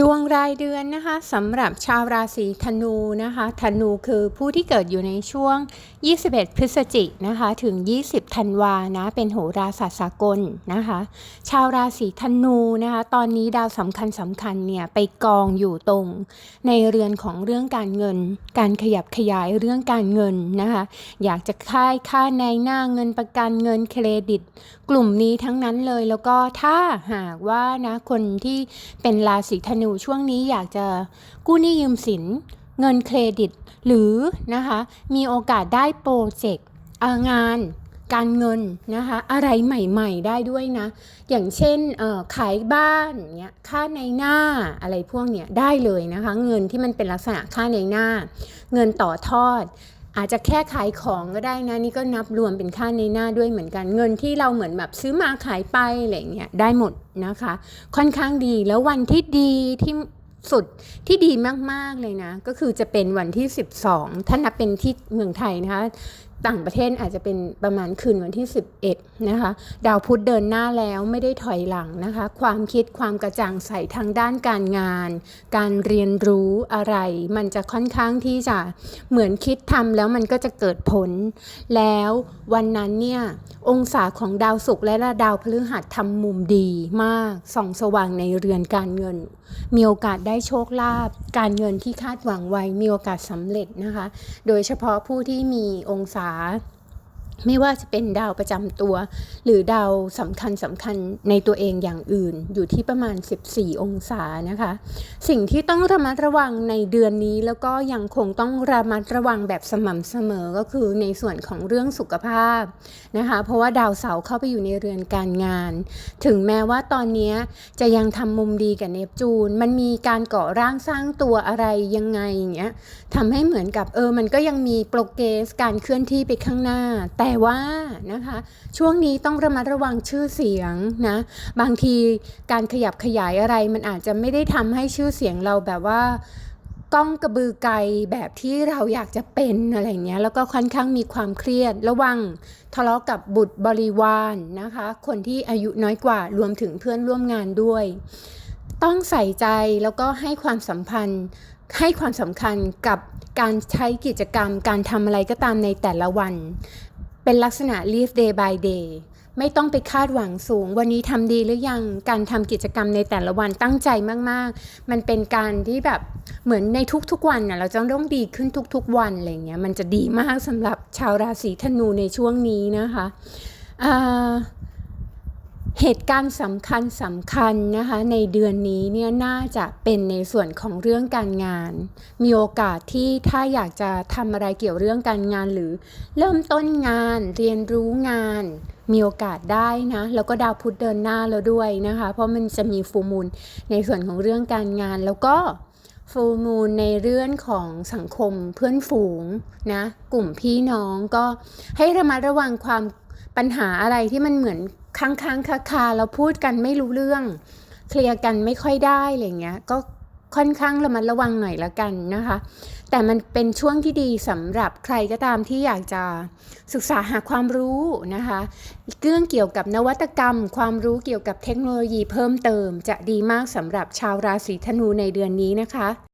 ดวงรายเดือนนะคะสำหรับชาวราศีธนูนะคะธนูคือผู้ที่เกิดอยู่ในช่วง 21 พฤศจิกนะคะถึง 20 ธันวานะเป็นโหราศาสตร์สากลนะคะชาวราศีธนูนะคะตอนนี้ดาวสำคัญสำคัญเนี่ยไปกองอยู่ตรง ในเรือนของเรื่องการเงิน การขยับขยายเรื่องการเงินนะคะอยากจะค่ายค่าในหน้าเงินประกันเงินเครดิต กลุ่มนี้ทั้งนั้นเลยแล้วก็ถ้าหากว่านะคนที่เป็นราศีธนูช่วงนี้อยากจะกู้หนี้ยืมสิน เงินเครดิต หรือนะคะมีโอกาสได้โปรเจกต์งานการเงินนะคะอะไรใหม่ๆได้ด้วยนะ อย่างเช่นขายบ้านเนี้ยค่าในหน้าอะไรพวกเนี้ยได้เลยนะคะ เงินที่มันเป็นลักษณะค่าในหน้า เงินต่อทอด อาจจะแค่ขายของก็ได้นะนี่ก็นับรวมเป็นค่าในหน้าด้วยเหมือนกันเงินที่เราเหมือนแบบซื้อมาขายไปอะไรเงี้ยได้หมดนะคะ ค่อนข้างดีแล้ววันที่ดีที่สุดที่ดีมากๆเลยนะ ก็คือจะเป็นวันที่ 12 ถ้านับเป็นที่เมืองไทยนะคะ ต่างประเทศอาจจะเป็นประมาณคืนวันที่ 11 นะคะ ดาวพุธเดินหน้าแล้วไม่ได้ถอยหลังนะคะ ความคิดความกระจ่างใสทางด้านการงาน การเรียนรู้อะไร มันจะค่อนข้างที่จะเหมือนคิดทำแล้วมันก็จะเกิดผล แล้ววันนั้นเนี่ยองศาของดาวศุกร์และดาวพฤหัสทำมุมดีมากส่องสว่างในเรือนการเงิน มีโอกาสได้โชคลาภการเงินที่คาดหวังไว้มีโอกาสสำเร็จนะคะ โดยเฉพาะผู้ที่มีองศา tá? ไม่ว่าจะเป็นดาวประจำตัว หรือดาวสำคัญสำคัญในตัวเองอย่างอื่น อยู่ที่ประมาณ 14 องศานะคะ สิ่งที่ต้องระมัดระวังในเดือนนี้แล้วก็ยังคงต้องระมัดระวังแบบสม่ำเสมอก็คือในส่วนของเรื่องสุขภาพนะคะ เพราะว่าดาวเสาร์เข้าไปอยู่ในเรือนการงาน ถึงแม้ว่าตอนนี้จะยังทำมุมดีกับเนปจูน มันมีการก่อร่างสร้างตัวอะไรยังไงอย่างเงี้ยทำให้เหมือนกับเออมันก็ยังมีโปรเกรสการเคลื่อนที่ไปข้างหน้าแต่แต่ว่านะคะ ช่วงนี้ต้องระมัดระวังชื่อเสียงนะ บางทีการขยับขยายอะไรมันอาจจะไม่ได้ทำให้ชื่อเสียงเราแบบว่าก้องกระบือไกลแบบที่เราอยากจะเป็นอะไรเงี้ยแล้วก็ค่อนข้างมีความเครียด ระวังทะเลาะกับบุตรบริวารนนะคะ คนที่อายุน้อยกว่ารวมถึงเพื่อนร่วมงานด้วย ต้องใส่ใจแล้วก็ให้ความสัมพันธ์ให้ความสำคัญกับการใช้กิจกรรม การทำอะไรก็ตามในแต่ละวัน เป็นลักษณะ live day by day ไม่ต้องไปคาดหวังสูง วันนี้ทำดีหรือยังการทำกิจกรรมในแต่ละวันตั้งใจมาก ๆ มันเป็นการที่แบบเหมือนในทุกๆวันน่ะเราจะต้องดีขึ้นทุกๆวันอะไรเงี้ยมันจะดีมากสำหรับชาวราศีธนูในช่วงนี้นะคะอ่า เหตุการณ์สำคัญสำคัญนะคะในเดือนนี้เนี่ยน่าจะเป็นในส่วนของเรื่องการงาน มีโอกาสที่ถ้าอยากจะทำอะไรเกี่ยวเรื่องการงานหรือ เริ่มต้นงานเรียนรู้งาน มีโอกาสได้นะแล้วก็ดาวพุธเดินหน้าแล้วด้วยนะคะ เพราะมันจะมีฟูมูลในส่วนของเรื่องการงานแล้วก็ฟูมูลในเรื่องของสังคมเพื่อนฝูงนะกลุ่มพี่น้องก็ให้ระมัดระวังความปัญหาอะไรที่มันเหมือน ค้างค้างคาคาเราพูดกันไม่รู้เรื่อง เคลียร์กันไม่ค่อยได้อะไรเงี้ย ก็ค่อนข้างระมัดระวังหน่อยละกันนะคะ แต่มันเป็นช่วงที่ดีสำหรับใครก็ตามที่อยากจะศึกษาหาความรู้นะคะเรื่องเกี่ยวกับนวัตกรรม ความรู้เกี่ยวกับเทคโนโลยีเพิ่มเติม จะดีมากสำหรับชาวราศีธนูในเดือนนี้นะคะ